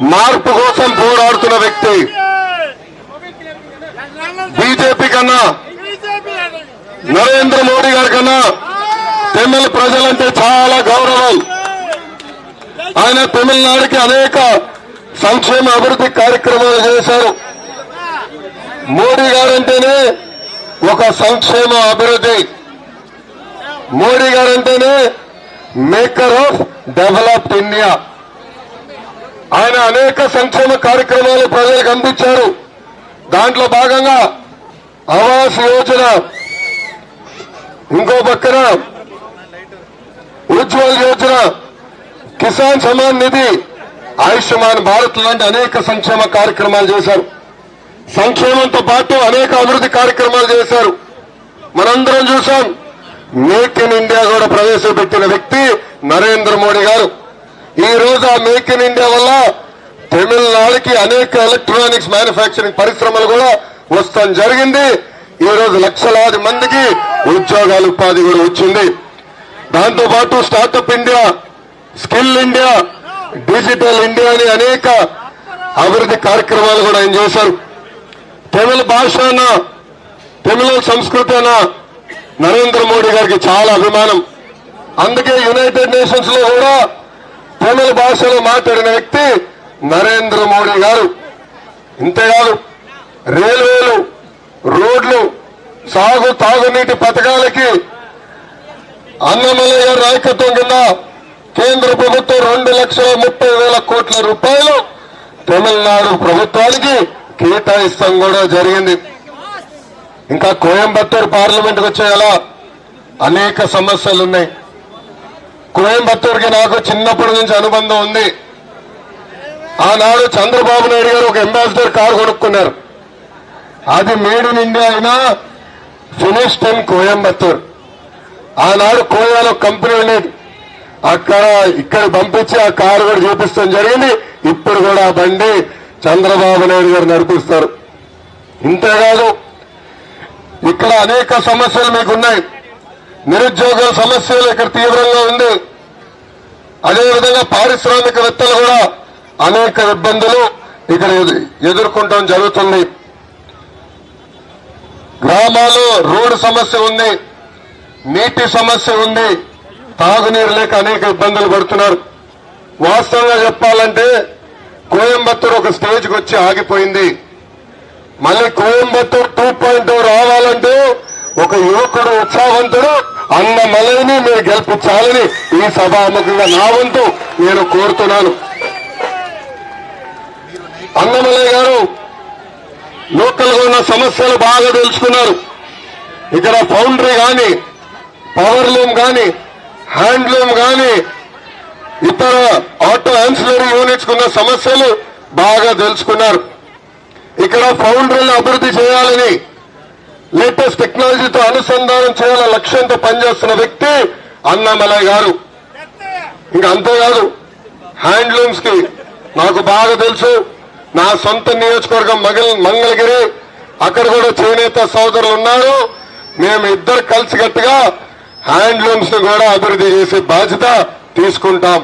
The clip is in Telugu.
మార్పు కోసం పోరాడుతున్న వ్యక్తి బీజేపీ కన్నా నరేంద్ర మోడీ గారి కన్నా తమిళ ప్రజలంటే చాలా గౌరవం. ఆయన తమిళనాడుకి అనేక సంక్షేమ అభివృద్ధి కార్యక్రమాలు చేశారు. మోడీ గారంటేనే ఒక సంక్షేమ అభివృద్ధి. మోడీ గారంటేనే మేకర్ ఆఫ్ డెవలప్డ్ ఇండియా. ఆయన అనేక సంక్షేమ కార్యక్రమాలు ప్రజలకు అందించారు. దాంట్లో భాగంగా ఆవాస్ యోజన ఇంకో పక్కన ఉజ్వల్ యోజన కిసాన్ సమాన్ నిధి ఆయుష్మాన్ భారత్ లాంటి అనేక సంక్షేమ కార్యక్రమాలు చేశారు. సంక్షేమంతో పాటు అనేక అభివృద్ధి కార్యక్రమాలు చేశారు. మనందరం చూసాం మేక్ ఇన్ ఇండియా కూడా ప్రవేశపెట్టిన వ్యక్తి నరేంద్ర మోడీ గారు. ఈ రోజు ఆ మేక్ ఇన్ ఇండియా వల్ల తమిళనాడుకి అనేక ఎలక్ట్రానిక్స్ మ్యానుఫ్యాక్చరింగ్ పరిశ్రమలు కూడా వస్తాం. జరిగింది. ఈ రోజు లక్షలాది మందికి ఉద్యోగాలు ఉపాధి కూడా వచ్చింది. దాంతో పాటు startup India skill India digital India అని అనేక అభివృద్ధి కార్యక్రమాలు కూడా ఆయన చేశారు. తమిళ భాష తమిళ సంస్కృతి నరేంద్ర మోడీ గారికి చాలా అభిమానం. అందుకే యునైటెడ్ నేషన్స్లో కూడా తమిళ భాషలో మాట్లాడిన వ్యక్తి నరేంద్ర మోడీ గారు. ఇంతేకాదు రైల్వేలు రోడ్లు సాగు తాగునీటి పథకాలకి అన్నమలయ్య గారి నాయకత్వం కింద కేంద్ర ప్రభుత్వం రెండు లక్షల ముప్పై వేల కోట్ల రూపాయలు తమిళనాడు ప్రభుత్వానికి కేటాయిస్తాం కూడా జరిగింది. ఇంకా కోయంబత్తూరు పార్లమెంట్కి వచ్చేలా అనేక సమస్యలు ఉన్నాయి కోయంబత్తూరుకి నాకు చిన్నప్పటి నుంచి అనుబంధం ఉంది. ఆనాడు చంద్రబాబు నాయుడు గారు ఒక అంబాసిడర్ కారు కొనుక్కున్నారు. అది మేడ్ ఇన్ ఇండియా అయినా ఫినిష్డ్ ఇన్ కోయంబత్తూర్. ఆనాడు కోయాలో కంపెనీ ఉండేది. అక్కడ ఇక్కడ పంపించి ఆ కారు కూడా చూపిస్తాం జరిగింది. ఇప్పుడు కూడా ఆ బండి చంద్రబాబు నాయుడు గారు నడిపిస్తారు. ఇంతేకాదు ఇక్కడ అనేక సమస్యలు మీకున్నాయి. నిరుద్యోగ సమస్యలు ఇక్కడ తీవ్రంగా ఉంది. అదేవిధంగా పారిశ్రామికవేత్తలు కూడా అనేక ఇబ్బందులు ఇక్కడ ఎదుర్కొంటాం జరుగుతుంది. గ్రామాల్లో రోడ్డు సమస్య ఉంది నీటి సమస్య ఉంది తాగునీరు లేక అనేక ఇబ్బందులు పడుతున్నారు. వాస్తవంగా చెప్పాలంటే కోయంబత్తూరు ఒక స్టేజ్కి వచ్చి ఆగిపోయింది. మళ్ళీ కోయంబత్తూరు టూ పాయింట్ రావాలంటే ఒక యువకుడు ఉత్సాహవంతుడు అన్న మలైని మీరు గెలిపించాలని ఈ సభాముఖంగా నా వంతు నేను కోరుతున్నాను. అన్నమలయ్య గారు లోకల్గా ఉన్న సమస్యలు బాగా తెలుసుకున్నారు. ఇక్కడ ఫౌండరీ కానీ పవర్ లూమ్ కానీ హ్యాండ్లూమ్ కానీ ఇతర ఆటో ఆన్సిలరీ యూనిట్స్ ఉన్న సమస్యలు బాగా తెలుసుకున్నారు. ఇక్కడ ఫౌండరీలు అభివృద్ధి చేయాలని లేటెస్ట్ టెక్నాలజీతో అనుసంధానం చేయాలనే లక్ష్యంతో పనిచేస్తున్న వ్యక్తి అన్నామలై గారు. ఇంకా అంతేకాదు హ్యాండ్లూమ్స్కి నాకు బాగా తెలుసు నా సొంత నియోజకవర్గం మగల్ మంగళగిరి అక్కడ కూడా చేనేత సోదరులు ఉన్నారు. మేము ఇద్దరు కలిసికట్టుగా హ్యాండ్లూమ్స్ను కూడా అభివృద్ధి చేసే బాధ్యత తీసుకుంటాం.